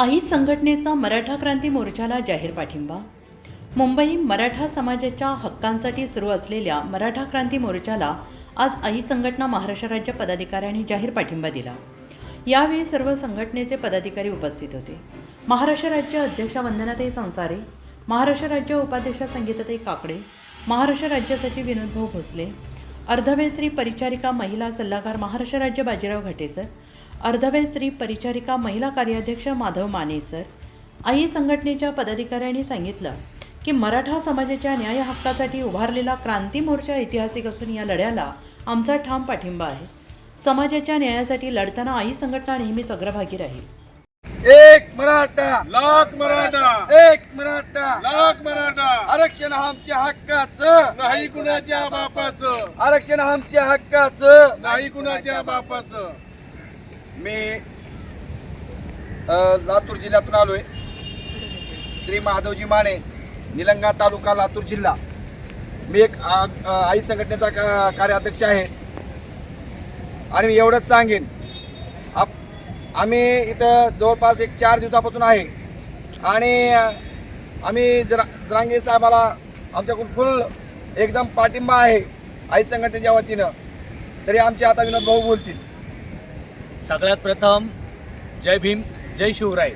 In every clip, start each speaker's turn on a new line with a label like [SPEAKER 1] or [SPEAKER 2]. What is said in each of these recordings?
[SPEAKER 1] आई संघटनेचा मराठा क्रांती मोर्चाला जाहीर पाठिंबा. मुंबई मराठा समाजाच्या हक्कांसाठी सुरू असलेल्या मराठा क्रांती मोर्चाला आज आई संघटना महाराष्ट्र राज्य पदाधिकाऱ्यांनी जाहीर पाठिंबा दिला. यावेळी सर्व संघटनेचे पदाधिकारी उपस्थित होते. महाराष्ट्र राज्य अध्यक्ष वंदनाताई संसारे महाराष्ट्र राज्य उपाध्यक्ष संगीताताई काकडे महाराष्ट्र राज्य सचिव विनोदभाऊ भोसले अर्धवेळ श्री परिचारिका महिला सल्लागार महाराष्ट्र राज्य बाजीराव घाटेसर अर्धवेळ श्री परिचारिका महिला कार्याध्यक्ष माधव माने सर. आई संघटनेच्या पदाधिकाऱ्यांनी सांगितलं की मराठा समाजाच्या न्याय हक्कासाठी उभारलेला क्रांती मोर्चा ऐतिहासिक असून या लढ्याला आमचा ठाम पाठिंबा आहे. समाजाच्या न्यायासाठी लढताना आई संघटना नेहमीच अग्रभागी राहील.
[SPEAKER 2] एक मराठा
[SPEAKER 3] लाख मराठा.
[SPEAKER 2] एक मराठा.
[SPEAKER 3] लाख मराठा.
[SPEAKER 2] आरक्षण आमच्या हक्काचं.
[SPEAKER 3] नाही कुणाच्या बापाचं.
[SPEAKER 2] आरक्षण आमच्या हक्काचं.
[SPEAKER 3] नाही कुणाच्या बापाचं.
[SPEAKER 2] मी लातूर जिल्ह्यातून आलो आहे श्री महादेवजी माने निलंगा तालुका लातूर जिल्हा. मी एक आ- आई संघटनेचा का- कार्याध्यक्ष आहे. आणि मी एवढंच सांगेन आप आम्ही इथं जवळपास एक चार दिवसापासून आहे. आणि अ, आम्ही जरा जरांगे साहेबाला आमच्याकडून फुल एकदम पाठिंबा आहे आई संघटनेच्या वतीनं. तरी आमचे आता विनोद भाऊ बोलतील.
[SPEAKER 4] सगळ्यात प्रथम जय भीम जय शिवराय.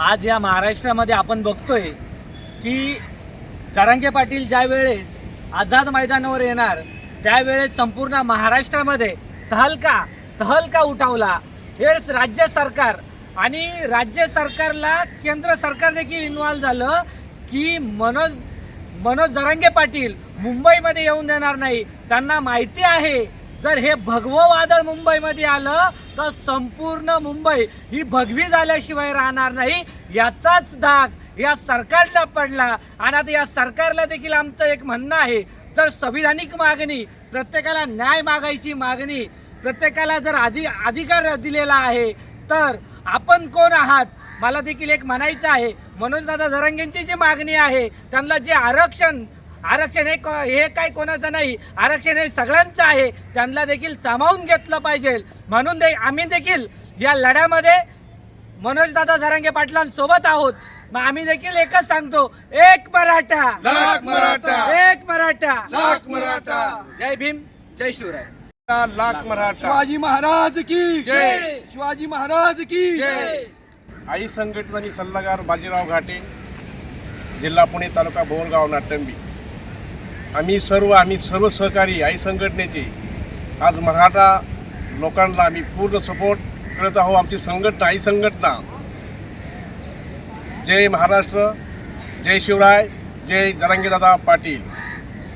[SPEAKER 4] आज या महाराष्ट्रामध्ये आपण बघतोय की जरांगे पाटील ज्या वेळेस आझाद मैदानावर येणार त्यावेळेस संपूर्ण महाराष्ट्रामध्ये तहलका तहलका उठावला. हे राज्य सरकार आणि राज्य सरकारला केंद्र सरकार देखील इन्व्हॉल्व झालं की मनोज मनोज जरांगे पाटील मुंबईमध्ये येऊन देणार नाही. त्यांना माहिती आहे जर हे भगवं वादळ मुंबईमध्ये आलं तर संपूर्ण मुंबई ही भगवी झाल्याशिवाय राहणार नाही. याचाच धाक या सरकारला पडला. आणि आता या सरकारला देखील आमचं एक म्हणणं आहे जर संविधानिक मागणी प्रत्येकाला न्याय मागायची मागणी प्रत्येकाला जर आधी अधिकार दिलेला आहे तर आपण कोण आहात? मला देखील एक म्हणायचं आहे. मनोजदादा जरांगेंची जी मागणी आहे त्यांना जे आरक्षण आरक्षण हे को- हे काय कोणाचं नाही? आरक्षण हे सगळ्यांचं आहे. त्यांना देखील सामावून घेतलं पाहिजे. म्हणून दे आम्ही देखील या लढ्यामध्ये मनोजदादा जरांगे पाटलांसोबत आहोत. मग आम्ही देखील एकच सांगतो एक मराठा.
[SPEAKER 3] लाख मराठा.
[SPEAKER 4] एक मराठा.
[SPEAKER 3] लाख मराठा.
[SPEAKER 4] जय भीम जय शिवराय.
[SPEAKER 3] लाख मराठा.
[SPEAKER 2] शिवाजी महाराज की
[SPEAKER 3] जय.
[SPEAKER 2] शिवाजी महाराज की
[SPEAKER 3] जय. आई संघटनानी सल्लागार बाजीराव घाटे जिल्हा पुणे तालुका भोरगाव नाटंबी. आम्ही सर्व आम्ही सर्व सहकारी आई संघटनेचे आज मराठा लोकांना आम्ही पूर्ण सपोर्ट करत आहोत. आमची संघटना आई संघटना. जय महाराष्ट्र जय शिवराय जय जरांगीदादा पाटील.